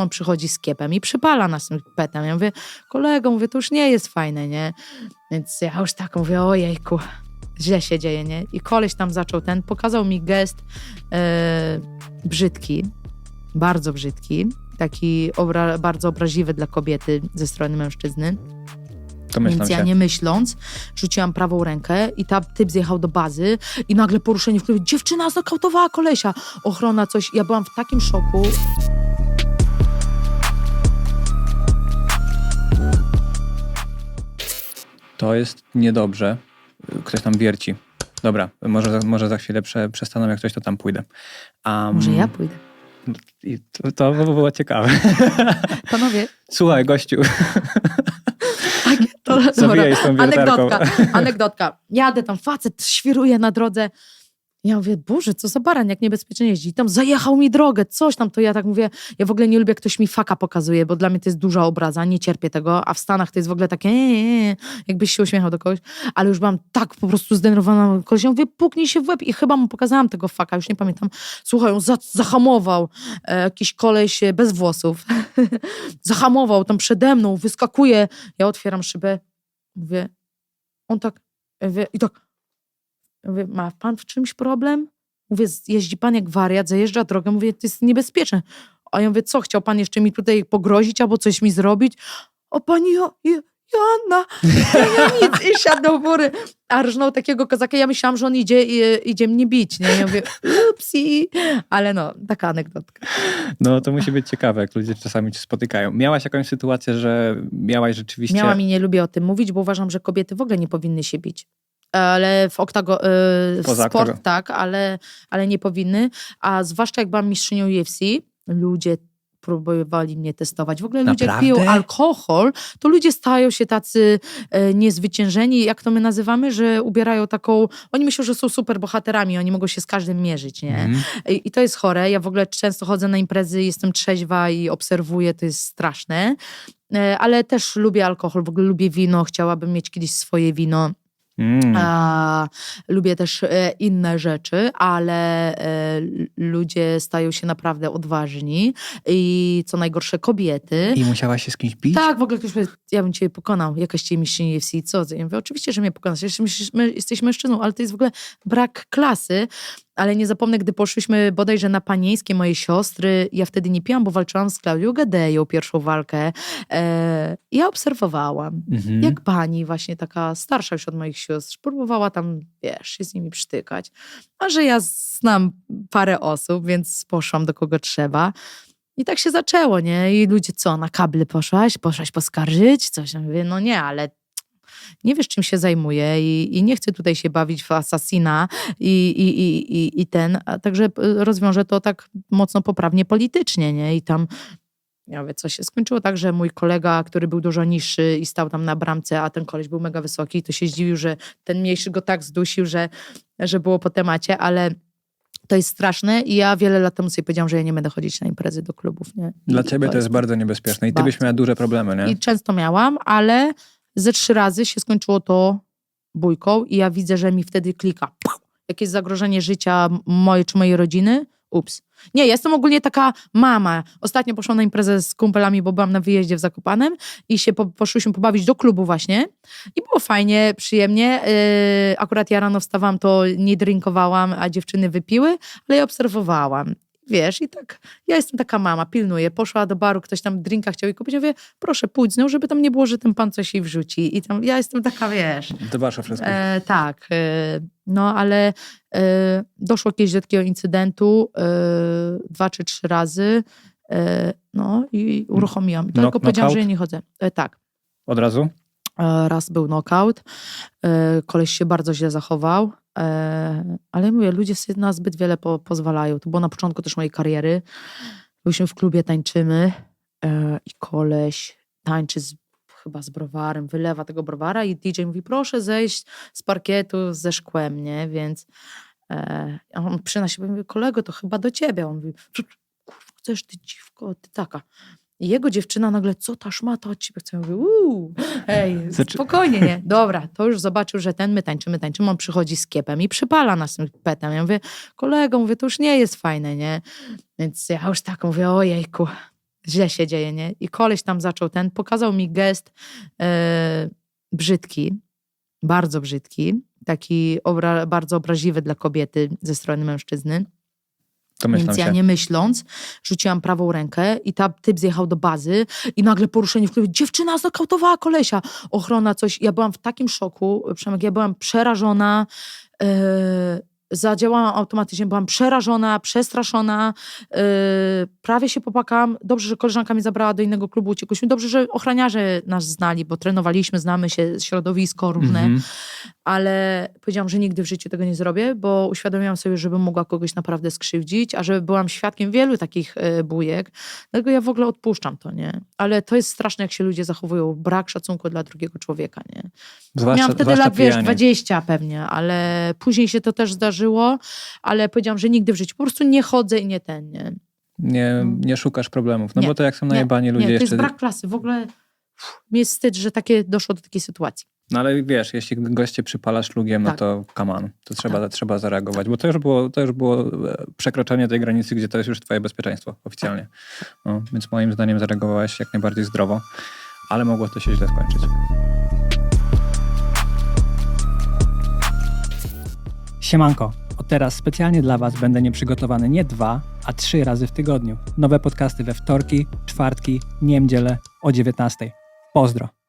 on przychodzi z kiepem i przypala nas tym petem. Ja mówię, kolego, mówię, to już nie jest fajne, nie? Więc ja już tak mówię, ojejku, źle się dzieje, nie? I koleś tam zaczął ten, pokazał mi gest e, brzydki, bardzo brzydki, taki obra- bardzo obraźliwy dla kobiety ze strony mężczyzny. Domyślam Więc ja się. nie myśląc, rzuciłam prawą rękę i ta typ zjechał do bazy i nagle poruszenie w klubie, dziewczyna znokautowała kolesia. Ochrona coś, ja byłam w takim szoku. To jest niedobrze. Ktoś tam wierci. Dobra, może, za- może za chwilę prze, przestaną, jak coś, to tam pójdę. Um, Może ja pójdę. i to, to by było ciekawe. Panowie, Słuchaj, gościu, to, dobra, zawijaj z tą wiertarką. anegdotka, anegdotka. Jadę tam, facet świruje na drodze. Ja mówię, Boże, co za baran, jak niebezpiecznie jeździ. I tam zajechał mi drogę, coś tam, to ja tak mówię, ja w ogóle nie lubię, jak ktoś mi faka pokazuje, bo dla mnie to jest duża obraza, nie cierpię tego, a w Stanach to jest w ogóle takie, nie, jakbyś się uśmiechał do kogoś, ale już byłam tak po prostu zdenerwowana, kogoś, ja mówię, puknij się w łeb i chyba mu pokazałam tego faka, już nie pamiętam. Słuchaj, on za, zahamował, e, jakiś koleś e, bez włosów, zahamował tam przede mną, wyskakuje, ja otwieram szybę, mówię, on tak, i tak, mówię, ma pan w czymś problem? Mówię, jeździ pan jak wariat, zajeżdża drogę, mówię, to jest niebezpieczne. A ja mówię, co, chciał pan jeszcze mi tutaj pogrozić albo coś mi zrobić? O pani jo, jo, Joanna, ja nie nic. I siadł do góry, a rżnął takiego kozaka. Ja myślałam, że on idzie, i- idzie mnie bić, nie? Ja mówię, upsi. Ale no, taka anegdotka. No to musi być ciekawe, jak ludzie czasami cię spotykają. Miałaś jakąś sytuację, że miałaś rzeczywiście... Miałam i nie lubię o tym mówić, bo uważam, że kobiety w ogóle nie powinny się bić. Ale w oktago, w Poza sport oktago- tak, ale, ale nie powinny. A zwłaszcza jak byłam mistrzynią UFC, ludzie próbowali mnie testować. W ogóle ludzie jak Naprawdę? piją alkohol, to ludzie stają się tacy e, niezwyciężeni, jak to my nazywamy, że ubierają taką... Oni myślą, że są super bohaterami, oni mogą się z każdym mierzyć, nie? Mhm. I, I to jest chore. Ja w ogóle często chodzę na imprezy, jestem trzeźwa i obserwuję, to jest straszne. E, Ale też lubię alkohol, w ogóle lubię wino, chciałabym mieć kiedyś swoje wino. Mm. A, lubię też e, inne rzeczy, ale e, ludzie stają się naprawdę odważni i co najgorsze kobiety. I musiałaś się z kimś bić? Tak, w ogóle ktoś powie, ja bym cię pokonał, jakaś cię mistrzyni UFC, co? Ja mówię, oczywiście, że mnie pokonasz, jesteś, my, jesteś mężczyzną, ale to jest w ogóle brak klasy. Ale nie zapomnę, gdy poszliśmy bodajże na panieńskie mojej siostry, ja wtedy nie piłam, bo walczyłam z Klaudią Gadeją pierwszą walkę. E, ja obserwowałam, Mhm. jak pani właśnie taka starsza już od moich sióstr próbowała tam, wiesz, się z nimi przytykać. A że ja znam parę osób, więc poszłam do kogo trzeba. I tak się zaczęło, nie? I ludzie, co, na kable poszłaś? Poszłaś poskarżyć? Coś? Ja mówię, no nie, ale nie wiesz, czym się zajmuję i, i nie chcę tutaj się bawić w asasina i, i, i, i, i ten, a także y, rozwiążę to tak mocno poprawnie politycznie, nie? I tam ja mówię, co się skończyło tak, że mój kolega, który był dużo niższy i stał tam na bramce, a ten koleś był mega wysoki, to się zdziwił, że ten mniejszy go tak zdusił, że, że było po temacie, ale to jest straszne i ja wiele lat temu sobie powiedziałam, że ja nie będę chodzić na imprezy do klubów, nie? I Dla ciebie to jest bardzo niebezpieczne i ty byś Bardzo. miała duże problemy, nie? I często miałam, ale ze trzy razy się skończyło to bójką i ja widzę, że mi wtedy klika. Jakieś zagrożenie życia mojej czy mojej rodziny? Ups. Nie, ja jestem ogólnie taka mama. Ostatnio poszłam na imprezę z kumplami, bo byłam na wyjeździe w Zakopanem i się po, poszłyśmy pobawić do klubu właśnie. I było fajnie, przyjemnie. Yy, akurat ja rano wstawałam, to nie drinkowałam, a dziewczyny wypiły, ale ja obserwowałam. Wiesz, i tak, ja jestem taka mama, pilnuję. Poszła do baru, ktoś tam drinka chciał i kupić. Ja mówię, proszę pójdź z nią, żeby tam nie było, że ten pan coś jej wrzuci. I tam, ja jestem taka, wiesz, Dbasz o wszystko. E, tak, e, no ale e, doszło kiedyś do takiego incydentu e, dwa czy trzy razy, e, no i uruchomiłam. I Tylko powiedziałam, że knockout? ja nie chodzę. E, tak, Od razu? raz był knockout, koleś się bardzo źle zachował, ale mówię, ludzie sobie na zbyt wiele po, pozwalają. To było na początku też mojej kariery. Byliśmy w klubie, tańczymy e, i koleś tańczy z, chyba z browarem, wylewa tego browara i DJ mówi, proszę zejść z parkietu ze szkłem, nie? Więc e, on przyna się mówi, kolego, to chyba do ciebie. On mówi, "Co ty, kurwa, chcesz ty dziwko, ty taka. I jego dziewczyna nagle, co ta szmata od ciebie chce? Ja mówię, uuu, hej, Zaczy- spokojnie, nie? Dobra, to już zobaczył, że ten, my tańczymy, tańczymy, on przychodzi z kiepem i przypala nas tym petem. Ja mówię, kolego, mówię, to już nie jest fajne, nie? Więc ja już tak mówię, ojejku, źle się dzieje, nie? I koleś tam zaczął ten, pokazał mi gest e, brzydki, bardzo brzydki, taki obra, bardzo obraźliwy dla kobiety ze strony mężczyzny. Domyślam Więc ja się. nie myśląc, rzuciłam prawą rękę i ta typ zjechał do bazy i nagle poruszenie w klubie. Dziewczyna znokautowała kolesia. Ochrona coś. Ja byłam w takim szoku, Przemek, ja byłam przerażona. Yy, zadziałałam automatycznie, byłam przerażona, przestraszona. Yy, prawie się popłakałam. Dobrze, że koleżanka mnie zabrała do innego klubu, uciekłyśmy. Dobrze, że ochroniarze nas znali, bo trenowaliśmy, znamy się, środowisko różne Mhm. ale powiedziałam, że nigdy w życiu tego nie zrobię, bo uświadomiłam sobie, żebym mogła kogoś naprawdę skrzywdzić, a że byłam świadkiem wielu takich e, bujek, dlatego ja w ogóle odpuszczam to, nie? Ale to jest straszne, jak się ludzie zachowują, brak szacunku dla drugiego człowieka, nie? Zwłaszcza, Miałam wtedy lat, wiesz, pijanie. 20 pewnie, ale później się to też zdarzyło, ale powiedziałam, że nigdy w życiu, po prostu nie chodzę i nie ten, nie? Nie, nie szukasz problemów. No Nie, bo to jak są najebani ludzie nie, to jeszcze... jest brak klasy, w ogóle uff, mi jest wstyd, że takie doszło do takiej sytuacji. No ale wiesz, jeśli goście przypala szlugiem, Tak. no to on, to trzeba, trzeba zareagować, bo to już, było, to już było e, przekroczenie tej granicy, gdzie to jest już twoje bezpieczeństwo oficjalnie. No, więc moim zdaniem zareagowałaś jak najbardziej zdrowo, ale mogło to się źle skończyć. Siemanko, od teraz specjalnie dla Was będę nieprzygotowany nie dwa, a trzy razy w tygodniu. Nowe podcasty we wtorki, czwartki, niedzielę o 19. Pozdro.